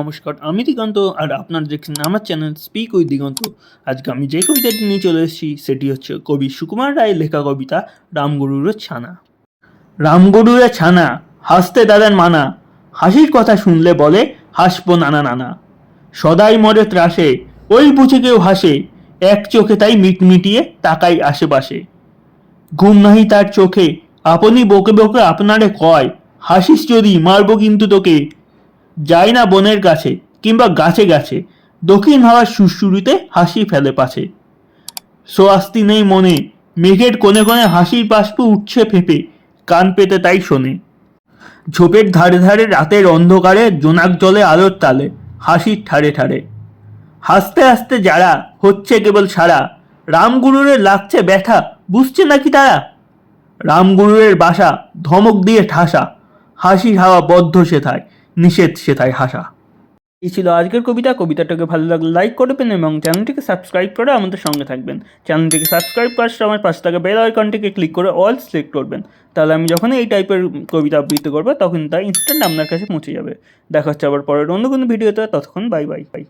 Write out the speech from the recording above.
নমস্কার, আমি দিগন্ত আর আপনারা দেখছেন আমার চ্যানেল স্পিক উইথ দিগন্ত। আজকে আমি যে কবিতাটি নিয়ে চলে এসেছি, সেটি হচ্ছে কবি সুকুমার রায়ের লেখা কবিতা রামগরুরের ছানা। রামগরুরের ছানা, হাসতে দাদার মানা, হাসির কথা শুনলে বলে, হাসবো নানা নানা। সদাই মরে ত্রাসে, ওই বুঝে কেউ হাসে, এক চোখে তাই মিটমিটিয়ে তাকাই আশেপাশে। ঘুম নাহি তার চোখে, আপনি বকে বকে আপনারে কয়, হাসিস যদি, মারবো কিন্তু তোকে যাই না বনের কাছে কিংবা গাছে গাছে, দক্ষিণ হাওয়ার সুরসুরিতে হাসি ফেলে পাছে। সোয়াস্তি নেই মনে, মেঘের কোণে কোণে হাসির বাষ্প উঠছে ফেপে, কান পেতে তাই শোনে। ঝোপের ধারে ধারে রাতের অন্ধকারে জোনাক জলে আলোর তালে, হাসির ঠারে ঠারে হাসতে হাসতে যারা, হচ্ছে কেবল সারা। রামগুরুরের লাগছে ব্যথা, বুঝছে নাকি তারা? রামগুরুরের বাসা ধমক দিয়ে ঠাসা হাসি হাওয়া বদ্ধ সেথায়। নিষেধ, সে তাই হাসা। এই ছিল আজকের কবিতা। কবিতাটাকে ভালো লাগলে লাইক করবেন এবং চ্যানেলটিকে সাবস্ক্রাইব করে আমাদের সঙ্গে থাকবেন। চ্যানেলটিকে সাবস্ক্রাইব করার সময় পাশে থাকা বেল আইকনটিকে ক্লিক করে অল সিলেক্ট করবেন। তাহলে আমি যখন এই টাইপের কবিতা আবৃত্তি করব, তখন তা ইনস্ট্যান্ট আপনার কাছে পৌঁছে যাবে। দেখা হচ্ছে আবার পরের অন্য কোনো ভিডিওতে ততক্ষণ বাই বাই বাই